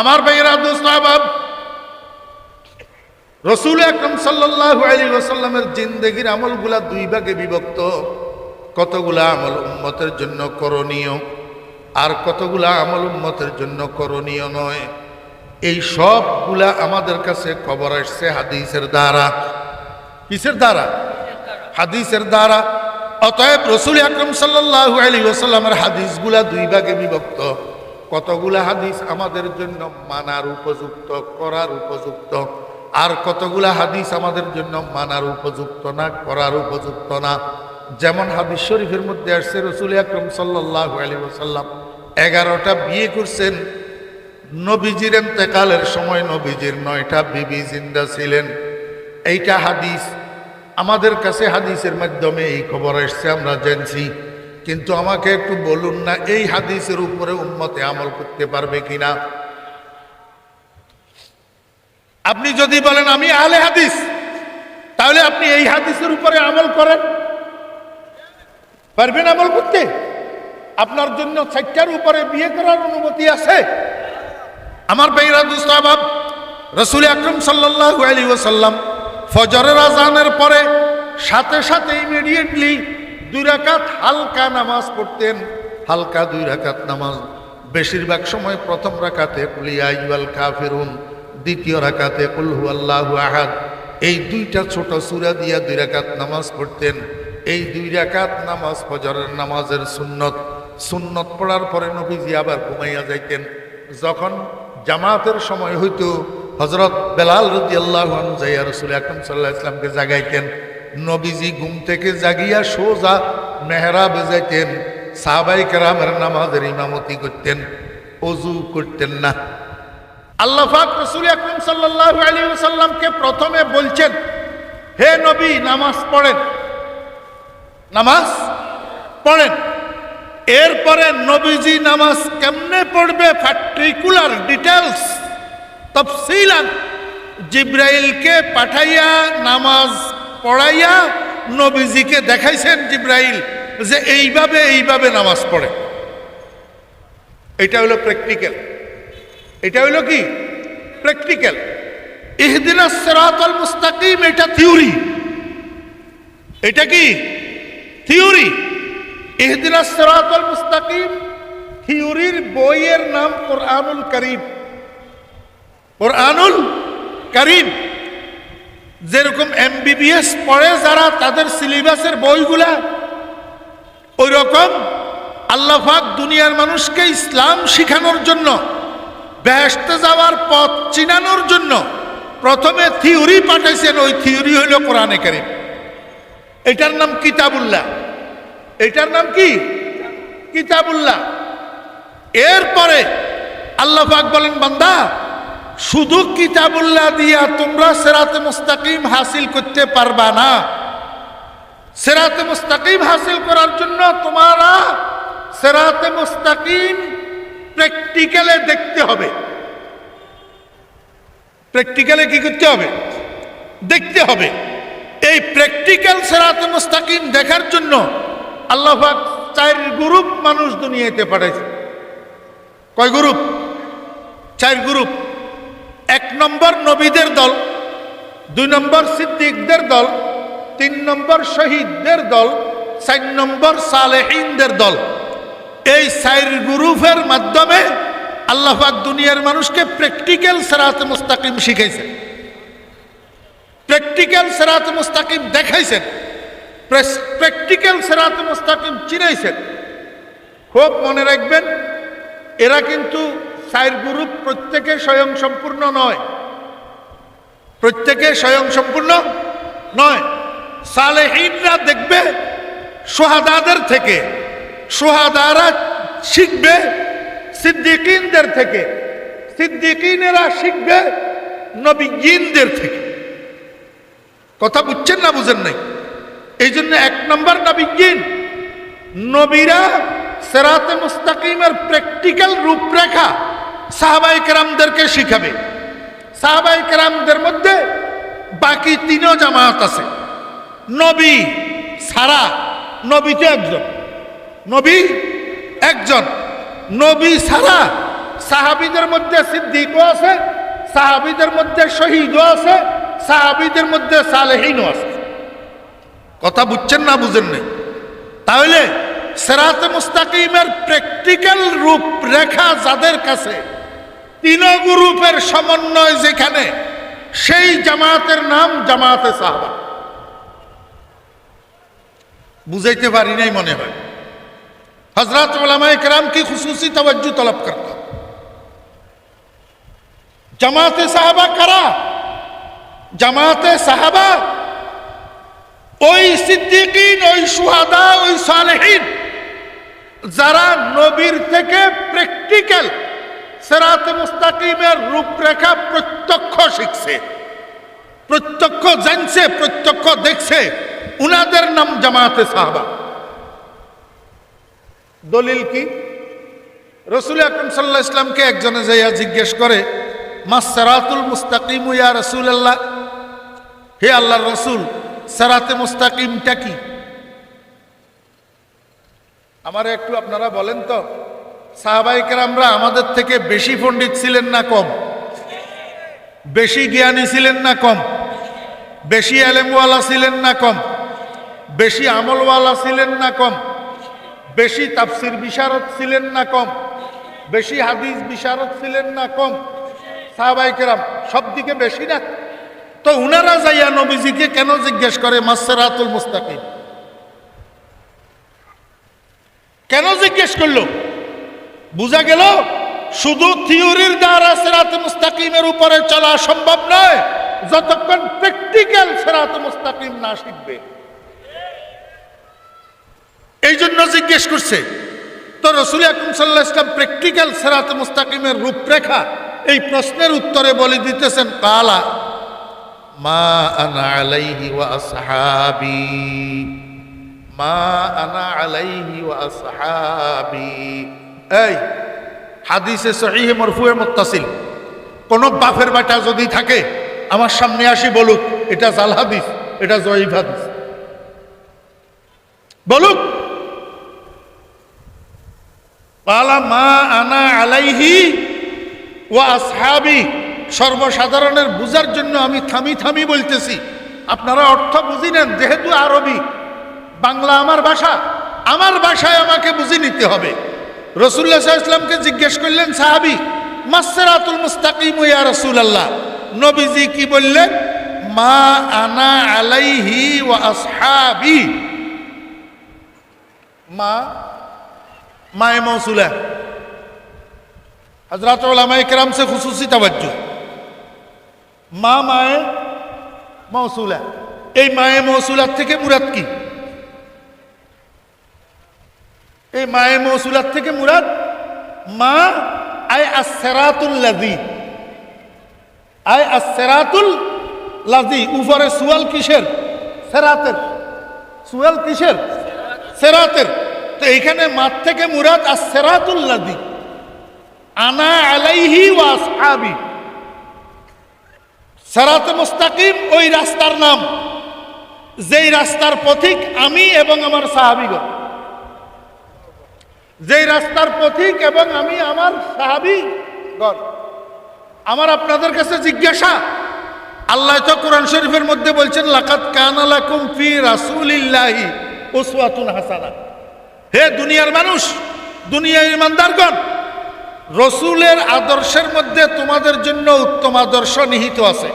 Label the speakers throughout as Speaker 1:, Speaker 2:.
Speaker 1: আমার ভাইয়েরা দোস্তাবাব রসুল আকরম সাল্লাহ আলী ওসাল্লামের জিন্দগির আমলগুলা দুই ভাগে বিভক্ত। কতগুলা আমল উম্মতের জন্য করণীয় আর কতগুলা আমল উম্মতের জন্য করণীয় নয়? এই সবগুলা আমাদের কাছে খবর আসছে হাদিসের দ্বারা। কিসের দ্বারা? হাদিসের দ্বারা। অতএব রসুল আকরম সাল্লাহ আলী ওসাল্লামের হাদিসগুলা দুই ভাগে বিভক্ত। কতগুলা হাদিস আমাদের জন্য মানার উপযুক্ত, করার উপযুক্ত? আর কতগুলা হাদিস আমাদের জন্য মানার উপযুক্ত না, করার উপযুক্ত না? যেমন হাদিস শরীফের মধ্যে আসছে, রসুল আকরম সাল্লাহ আলী ওসাল্লাম এগারোটা বিয়ে করছেন। নবীজির এতেকালের সময় নবীজির নয়টা বিবি জিন্দা ছিলেন। এইটা হাদিস। আমাদের কাছে হাদিসের মাধ্যমে এই খবর এসছে আমরা জানছি। কিন্তু আমাকে একটু বলুন না, এই হাদিসের উপরে উন্মতে আমল করতে পারবে কিনা? আপনি যদি বলেন, আমি আলে হাদিস তাহলে আপনি এই হাদিসের উপরে আমল করেন। পারবেন আমল করতে? আপনার জন্য চারটার উপরে বিয়ে করার অনুমতি আছে। আমার বেইরা দুস্তাবাব রসুল আকরম সাল্লাহ আলী ওসাল্লাম ফজরের আজানের পরে সাথে সাথে ইমিডিয়েটলি দুই রাকাত হালকা নামাজ পড়তেন, হালকা দুই রাকাত নামাজ। বেশিরভাগ সময় প্রথম রাকাতে কুলিয়াইওয়াল কাফিরুন, দ্বিতীয় রাকাতে কুলহু আল্লাহ আহাদ। এই দুইটা ছোট সুরা দিয়া দুই রাকাত নামাজ পড়তেন। এই দুই রাকাত নামাজ ফজরের নামাজের সুন্নত। সুন্নত পড়ার পরে নবীজি আবার ঘুমাইয়া যাইতেন। যখন জামাতের সময় হইতো হজরত বেলাল রদি আল্লাহ যাইয়া রসুল আকরম সাল্লাহ ইসলামকে জাগাইতেন। নবীজি ঘুম থেকে জাগিয়া সোজা মেহরা বেজাইতেন সাহাবাই কেরামের নামাজের ইমামতি করতেন, অজু করতেন না। আল্লাহ পাক রসুল আকরম সাল্লাহ আলী সাল্লামকে প্রথমে বলছেন, হে নবী, নামাজ পড়েন। নামাজ পড়েন। এরপরে নবীজি নামাজ কেমনে পড়বে পার্টিকুলার ডিটেলস তফসিলান জিব্রাইলকে পাঠাইয়া নামাজ পড়াইয়া নবীজিকে দেখাইছেন জিব্রাইল যে এইভাবে এইভাবে নামাজ পড়ে। এটা হলো প্র্যাকটিক্যাল। এটা হলো কি? প্র্যাকটিক্যাল। ইহদিনা সেরাতল মুস্তাকিম, এটা থিওরি। এটা কি? থিওরি। ইহদিনা সেরাতল মুস্তাকিম, থিওরির বইয়ের নাম কোরআনুল করিম। কোরআনুল করিম। যেরকম এমবিবিএস পড়ে যারা তাদের সিলেবাসের বইগুলা ওই রকম আল্লাহাক দুনিয়ার মানুষকে ইসলাম শিখানোর জন্য বেহেস্তে যাওয়ার পথ চিনানোর জন্য প্রথমে থিওরি পাঠাইছেন, ওই থিওরি হইল কোরআনে করিম। এটার নাম কিতাবুল্লাহ। এটার নাম কি? কিতাবুল্লাহ। এরপরে আল্লাহ পাক বলেন, বান্দা শুধু কিতাবুল্লাহ দিয়া তোমরা সেরাতে মুস্তাকিম হাসিল করতে পারবা না। সেরাতে মুস্তাকিম হাসিল করার জন্য তোমারা সেরাতে মুস্তাকিম প্র্যাকটিক্যালে দেখতে হবে। প্র্যাকটিক্যালে কি করতে হবে? দেখতে হবে। এই প্র্যাকটিক্যাল সেরাতে মুস্তাকিম দেখার জন্য আল্লাহফাক চার গ্রুপ মানুষ দুনিয়াতে পাঠাইছে। কয় গ্রুপ? চার গ্রুপ। এক নম্বর নবীদের দল, দুই নম্বর সিদ্দিকদের দল, তিন নম্বর শহীদদের দল, চার নম্বর সালেহিনদের দল। এই চার গ্রুপের মাধ্যমে আল্লাহাক দুনিয়ার মানুষকে প্র্যাকটিক্যাল সেরাত মুস্তাকিম শিখাইছেন। প্র্যাকটিক্যাল সেরাত মুস্তাকিম দেখাইছেন। প্র্যাকটিক্যাল সেরাত মুস্তাকিম চিনাইছেন। খুব মনে রাখবেন, এরা কিন্তু চার গ্রুপ প্রত্যেকে স্বয়ং সম্পূর্ণ নয়। প্রত্যেকে স্বয়ং সম্পূর্ণ নয়। সালেহীনরা দেখবে, সোহাদাদের থেকে, সোহাদারা শিখবে, সিদ্দিকিনদের থেকে, সিদ্দিকিনেরা শিখবে নবীনদের থেকে। কথা বুঝছেন না বুঝেন নাই? এই জন্য এক নম্বর নবীন নবীরা সেরাতে মুস্তাকিমের প্র্যাকটিক্যাল রূপরেখা সাহাবাই কেরামদেরকে শিখাবে। সাহাবাই কেরামদের মধ্যে বাকি তিনও জামাত আছে। নবী সারা নবী তো একজন। নবী একজন। নবী সারা সাহাবিদের মধ্যে সিদ্দিকও আছে, সাহাবিদের মধ্যে শহীদও আছে, সাহাবিদের মধ্যে সালেহীনও আছে। কথা বুঝছেন না বুঝেন নাই? তাহলে সেরাতে মুস্তাকিমের প্র্যাকটিক্যাল রূপ রেখা যাদের কাছে তিন গ্রুপের সমন্বয় যেখানে, সেই জামাতের নাম জামাতে সাহাবা। বুঝাইতে পারি নাই মনে হয়। হজরত ওলামা কি খুশুসি তবজ্জু তলব করত জামাতে সাহাবা কারা? জামাতে সাহাবা, ওই সিদ্দিকিন, ওই সুহাদা, ওই সালেহীন, যারা নবীর থেকে প্র্যাকটিক্যাল সেরাতে মুস্তাকিমের রূপরেখা প্রত্যক্ষ শিখছে, প্রত্যক্ষ জানছে, প্রত্যক্ষ দেখছে। উনাদের নাম জামাতে সাহাবা। দলিল কি? রসুল আকরম সাল্লাহ ইসলামকে একজনে যাইয়া জিজ্ঞেস করে, মা সেরাতুল মুস্তাকিম ইয়া রসুল আল্লাহ হে আল্লাহ রসুল, সেরাতে মুস্তাকিমটা কি? আমার একটু আপনারা বলেন তো। সাহাবাইকার আমাদের থেকে বেশি পণ্ডিত ছিলেন না কম? বেশি জ্ঞানী ছিলেন না কম? বেশি এলেমওয়ালা ছিলেন না কম? বেশি আমলওয়ালা ছিলেন না কম? বেশি তাফসির বিশারদ ছিলেন না কম? বেশি হাদিস বিশারদ ছিলেন না কম? সাহাবাইকেরাম, সব দিকে বেশি না? তো উনারা যাইয়া নবীজিকে কেন জিজ্ঞেস করে মাসেরাতুল মুস্তাকিম? কেন জিজ্ঞেস করল? বুঝা গেল? শুধু থিওরির দ্বারা সেরাত মুস্তাকিমের উপরে চলা সম্ভব নয়, যতক্ষণ প্র্যাকটিক্যাল সেরাত মুস্তাকিম না শিখবে। এই জন্য জিজ্ঞেস করছে, তো রসুল আকরম সাল্লাহ ইসলাম প্র্যাকটিক্যাল সেরাত মুস্তাকিমের রূপরেখা এই প্রশ্নের উত্তরে বলে দিতেছেন, কালা, মা আনা আলাইহি ওয়া মা আনা আলাইহি ওয়া এই, হাদিসে সহিহে মরফুয়ে মুত্তাসিল। কোনো বাফের বাটা যদি থাকে, আমার সামনে আসি বলুক, এটা জাল হাদিস, এটা জয়ীফ হাদিস। বলুক। পালা মা আনা আলাইহি ওয়া আসহাবি, সর্বসাধারণের বুঝার জন্য আমি থামি থামি বলতেছি। আপনারা অর্থ বুঝি নেন, যেহেতু আরবি। বাংলা আমার ভাষা, আমার ভাষায় আমাকে বুঝে নিতে হবে। রসুল্লাহ ইসলামকে জিজ্ঞেস করলেন সাহাবি মাসরাতুল মুস্তাকিম ইয়া রাসূলুল্লাহ নবীজি কি বললেন মা আনা আলাইহি ওয়া আসহাবি মা মায়ে মৌসুলা हजरत कराम से खसूसी तवज्जो মা মায়ে মৌসুলা এই মায়ে মৌসুলার থেকে মুরাদ কি এই মায়ে মৌসুলার থেকে মুরাদ, মা, আই আসেরাতুল লাজি আই আসেরাতুল লাজি উপরে সুয়াল কিসের? সেরাতের। সুয়াল কিসের? সেরাতের। তো এইখানে মাঠ থেকে মুরাদ আসেরাতুল লাজি আনা আলাইহি ওয়াস আবি সেরাত মুস্তাকিম, ওই রাস্তার নাম। যেই রাস্তার পথিক আমি এবং আমার সাহাবিগণ। যেই রাস্তার পথিক এবং আমি আমার সাহাবিগণ আমার আপনাদের কাছে জিজ্ঞাসা, আল্লাহ তো কোরআন শরীফের মধ্যে বলছেন লাকাত কানালাকুম ফি রাসূলিল্লাহি উসওয়াতুন হাসানা। হে দুনিয়ার মানুষ, দুনিয়ার ইমানদারগণ, রসুলের আদর্শের মধ্যে তোমাদের জন্য উত্তম আদর্শ নিহিত আছে।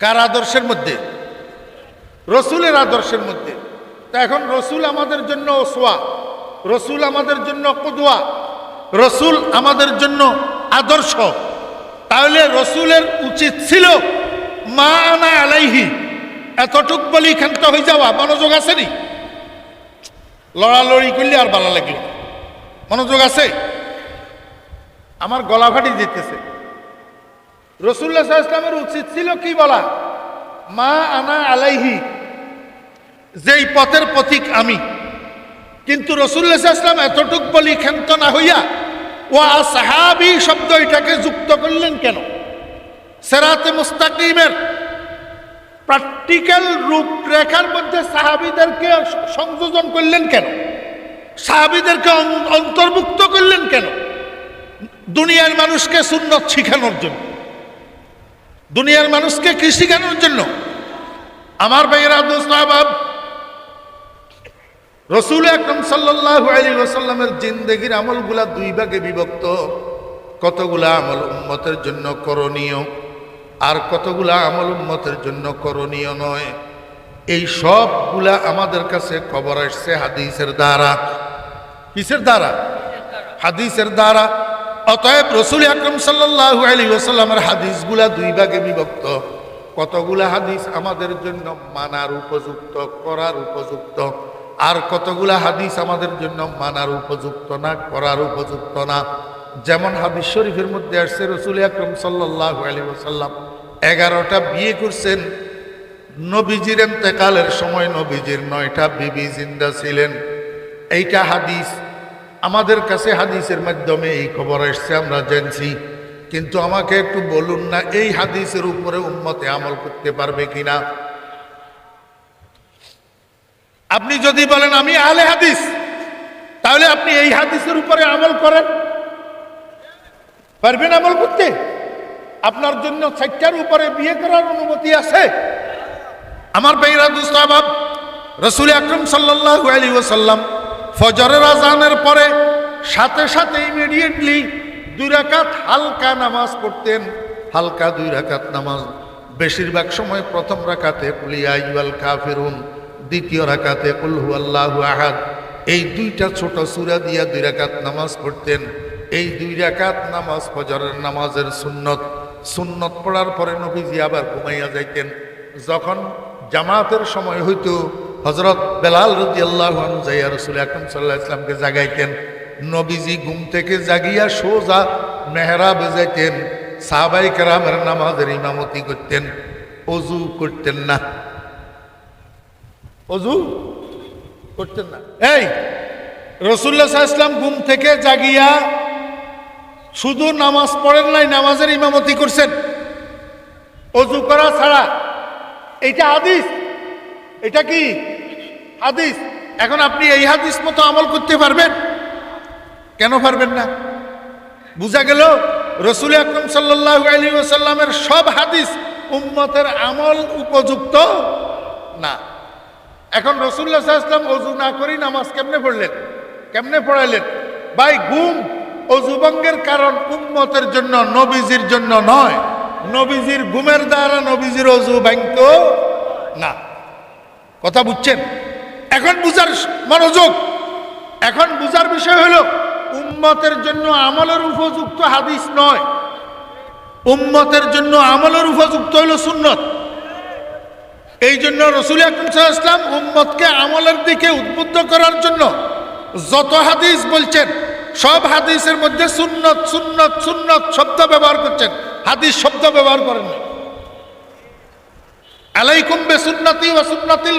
Speaker 1: কার আদর্শের মধ্যে? রসুলের আদর্শের মধ্যে। তা এখন রসুল আমাদের জন্য ওসোয়া রসুল আমাদের জন্য কদুয়া, রসুল আমাদের জন্য আদর্শ। তাহলে রসুলের উচিত ছিল, মা আনা আলাইহি, এতটুক বলি ক্ষান্ত হয়ে যাওয়া, মনোযোগ আসেনি? লড়ালড়ি করলে আর ভালো লাগল মনোযোগ আছে? আমার গলা ফাটি যেতেছে। রসুল্লাহ ইসলামের উচিত ছিল কি বলা? মা আনা আলাইহি, যেই পথের পথিক আমি। কিন্তু রসুল্লাহ ইসলাম এতটুক বলি ক্ষান্ত না হইয়া ও সাহাবি শব্দ এটাকে যুক্ত করলেন কেন? সেরাতে মুস্তাকিমের প্র্যাকটিক্যাল রূপরেখার মধ্যে সাহাবিদেরকে সংযোজন করলেন কেন? সাহাবিদেরকে অন্তর্ভুক্ত করলেন কেন? দুনিয়ার মানুষকে সুন্নত শিখানোর জন্য। দুনিয়ার মানুষকে কি শিখানোর জন্য? আমার ভাইয়েরা, দোস্ত আহবাব রসুল আকরম সাল্লাল্লাহু আলাইহি ওয়াসাল্লামের জিন্দেগির আমলগুলা দুই ভাগে বিভক্ত। কতগুলা আমল উম্মতের জন্য করণীয় আর কতগুলা আমল উম্মতের জন্য করণীয় নয়। এই সবগুলা আমাদের কাছে খবর আসছে হাদিসের দ্বারা। কিসের দ্বারা? হাদিসের দ্বারা। অতএব রসুল আকরম সাল্লাল্লাহু আলাইহি ওয়াসাল্লামের হাদিসগুলা দুই ভাগে বিভক্ত। কতগুলা হাদিস আমাদের জন্য মানার উপযুক্ত, করার উপযুক্ত? আর কতগুলা হাদিস আমাদের জন্য মানার উপযুক্ত না, করার উপযুক্ত না। যেমন হাদিস শরীফের মধ্যে আসছে, রসুল আকরম সাল্লাহ আলী এগারোটা বিয়ে করছেন। নবীজির এতেকালের সময় নবীজির নয়টা বিবি জিন্দা ছিলেন। এইটা হাদিস। আমাদের কাছে হাদিসের মাধ্যমে এই খবর এসছে আমরা জানছি। কিন্তু আমাকে একটু বলুন না, এই হাদিসের উপরে উন্মতে আমল করতে পারবে কিনা? আপনি যদি বলেন, আমি আহলে হাদিস, তাহলে আপনি এই হাদিসের উপরে আমল করেন। পারবেন আমল করতে? আপনার জন্য চারটার উপরে বিয়ে করার অনুমতি আছে। আমার বেইরা দুস্তাবাব রসুল আকরম সাল্লাল্লাহু আলাইহি ওয়াসাল্লাম ফজরের আজানের পরে সাথে সাথে ইমিডিয়েটলি দুই রাকাত হালকা নামাজ পড়তেন। হালকা দুই রাকাত নামাজ। বেশিরভাগ সময় প্রথম রাকাতে কুলিয়া ইউয়াল কাফিরুন দ্বিতীয় রাকাতে কুলহু আল্লাহু আহাদ। এই দুইটা ছোট সুরা দিয়া দুই রাকাত নামাজ পড়তেন। এই দুই রাকাত নামাজ ফজরের নামাজের সুন্নত। সুন্নত পড়ার পরে নবীজি আবার ঘুমাইয়া যাইতেন। যখন জামাতের সময় হইতো হজরত বেলাল রদি আল্লাহ যাইয়া রসুল আকরম সাল্লাহ ইসলামকে জাগাইতেন। নবীজি ঘুম থেকে জাগিয়া সোজা মেহরা বেজাইতেন সাহাবাই কেরামের নামাজের ইমামতি করতেন। অজু করতেন না। অজু করতেন না। এই রসুল্লাহ ইসলাম ঘুম থেকে জাগিয়া শুধু নামাজ পড়েন নাই, নামাজের ইমামতি করছেন। অজু করা ছাড়া। এইটা হাদিস। এটা কি? হাদিস। এখন আপনি এই হাদিস মতো আমল করতে পারবেন? কেন পারবেন না? বুঝা গেল, রসুল আকরম সাল্লাহ সব হাদিস উম্মতের আমল উপযুক্ত না। এখন রসুল্লাহ ইসলাম অজু না করেই নামাজ কেমনে পড়লেন? কেমনে পড়াইলেন ভাই গুম অজুভঙ্গের কারণ উম্মতের জন্য, নবীজির জন্য নয়। নবীজির গুমের দ্বারা নবীজির অজু ভাঙ্গ না। কথা বুঝছেন? এখন বুঝার মনোযোগ। এখন বুঝার বিষয় হলো, উম্মতের জন্য আমলের উপযুক্ত হাদিস নয়। উম্মতের জন্য আমলের উপযুক্ত হলো সুন্নত। এই জন্য রসুল আকরম ইসলাম উম্মতকে আমলের দিকে উদ্বুদ্ধ করার জন্য যত হাদিস বলছেন, সব হাদিসের মধ্যে সুন্নত সুন্নত সুন্নত শব্দ ব্যবহার করছেন। হাদিস শব্দ ব্যবহার করেন না। আলাইকুম বে সুন্নতি ওয়া সুন্নাতিল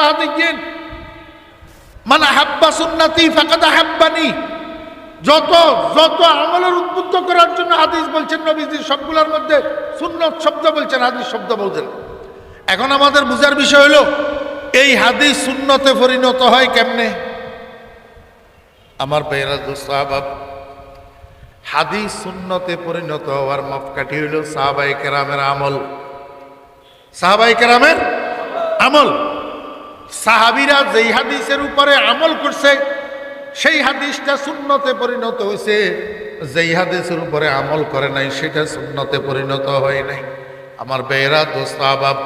Speaker 1: মাহদিয়িন মান হাব্বা সুন্নতি ফাকাদ হাব্বানি যত যত আমলের উদ্বুদ্ধ করার জন্য হাদিস বলছেন নবীজি, সবগুলোর মধ্যে সুন্নত শব্দ বলছেন, হাদিস শব্দ বলছেন। এখন আমাদের বুঝার বিষয় হলো, এই হাদিস শূন্যতে পরিণত হয় কেমনে? আমার বেহরা সাহাবাব, হাদিস শূন্যতে পরিণত হওয়ার মাপকাঠি হইল সাহাবাই কেরামের আমল। সাহাবাই কেরামের আমল। সাহাবিরা যেই হাদিসের উপরে আমল করছে, সেই হাদিসটা শূন্যতে পরিণত হয়েছে। যেই হাদিসের উপরে আমল করে নাই, সেটা শূন্যতে পরিণত হয় নাই। আমার বেহরা দোস্তাবাব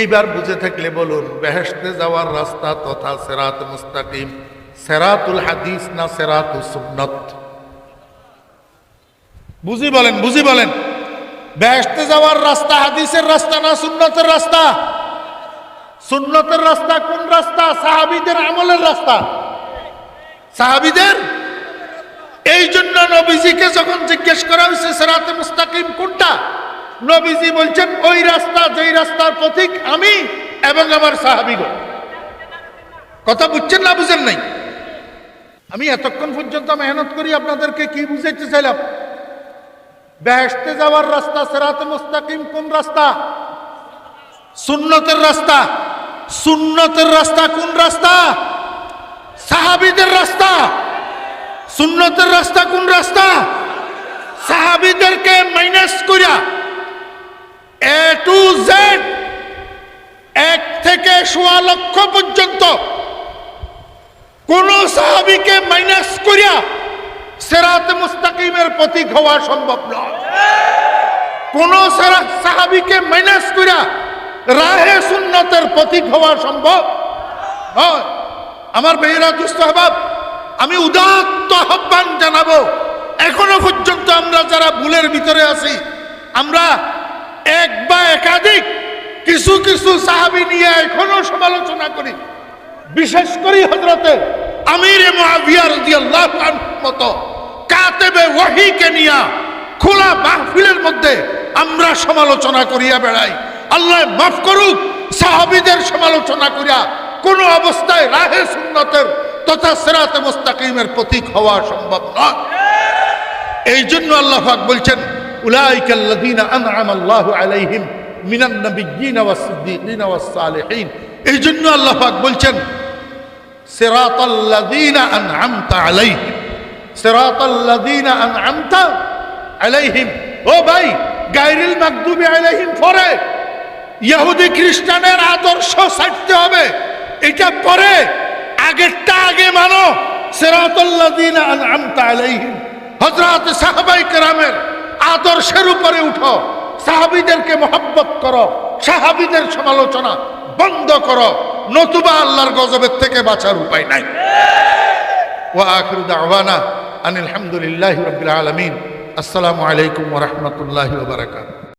Speaker 1: এইবার বুঝে থাকলে বলুন বেহেস্তে যাওয়ার রাস্তা তথা সেরাত মুস্তাকিম, সেরাতুল হাদিস না সেরাতুল সুন্নত? বুঝি বলেন বুঝি বলেন। বেহেস্তে যাওয়ার রাস্তা হাদিসের রাস্তা না সুন্নতের রাস্তা? সুন্নতের রাস্তা কোন রাস্তা? সাহাবিদের আমলের রাস্তা। সাহাবিদের? এই জন্য নবীজিকে যখন জিজ্ঞেস করা হয়েছে, সেরাতে মুস্তাকিম কোনটা? নবীজি বলছেন, ওই রাস্তা, যেই রাস্তার পথিক আমি এবং আমার সাহাবিগণ। কথা বুঝছেন না বুঝেন নাই? আমি এতক্ষণ পর্যন্ত মেহনত করি আপনাদেরকে কি বুঝাইতে চাইলাম? বেহেস্তে যাওয়ার রাস্তা, সেরাতে মুস্তাকিম কোন রাস্তা? সুন্নতের রাস্তা। সুন্নতের রাস্তা কোন রাস্তা? সাহাবিদের রাস্তা। সুন্নতের রাস্তা কোন রাস্তা? সাহাবিদেরকে মাইনাস করিয়া এ টু জেড এক থেকে সোয়া লক্ষ পর্যন্ত কোন সাহাবিকে মাইনাস করিয়া সেরাতে মুস্তাকিমের প্রতীক হওয়া সম্ভব নয়। কোন সাহাবিকে মাইনাস করিয়া রাহে সুন্নতের প্রতীক হওয়া সম্ভব নয়। আমার বেহরা দুস্থ হবাব আমি উদাত্ত আহ্বান জানাব, এখনও পর্যন্ত আমরা যারা ভুলের ভিতরে আছি, আমরা এক বা একাধিক কিছু কিছু সাহাবি নিয়ে এখনও সমালোচনা করি। বিশেষ করে হজরতে আমির মুআবিয়া রাদিয়াল্লাহু আনহু মতো কাতেবে ওয়াহিকে নিয়া খোলা মাহফিলের মধ্যে আমরা সমালোচনা করিয়া বেড়াই। আল্লাহ মাফ করুক, সাহাবিদের সমালোচনা করিয়া কোন অবস্থায় রাহে সুন্নতের তথা সেরাতে মুস্তাকিমের প্রতীক হওয়া সম্ভব নয়। এই জন্য আল্লাহাক বলছেন উলাইকাল্লাযীনা আনআমা আল্লাহু আলাইহিম মিনান নাবিয়্যিনা ওয়াস সিদ্দীকিনা ওয়াস সালিহিন এই জন্য আল্লাহ পাক বলছেন, সিরাতাল্লাযীনা আনআমতা আলাইহিম। সিরাতাল্লাযীনা আনআমতা আলাইহিম। ও ভাই গায়রিল মাগদুবি আলাইহিম পরে। ইহুদি খ্রিস্টানের আদর্শ ছাড়তে হবে। এটা পরে। আগেরটা আগে মানো। সিরাতাল্লাযীনা আনআমতা আলাইহিম। হযরত সাহাবাই কেরামের আদর্শের উপরে উঠো। সাহাবিদেরকে মহাব্বত করো, সাহাবিদের সমালোচনা বন্ধ করো। নতুবা আল্লাহর গজবের থেকে বাঁচার উপায় নাই। ও আখির দাওয়ানা আনিল রবিল আলমিন। আসসালামু আলাইকুম রহমতুল্লাহ বারাকাতু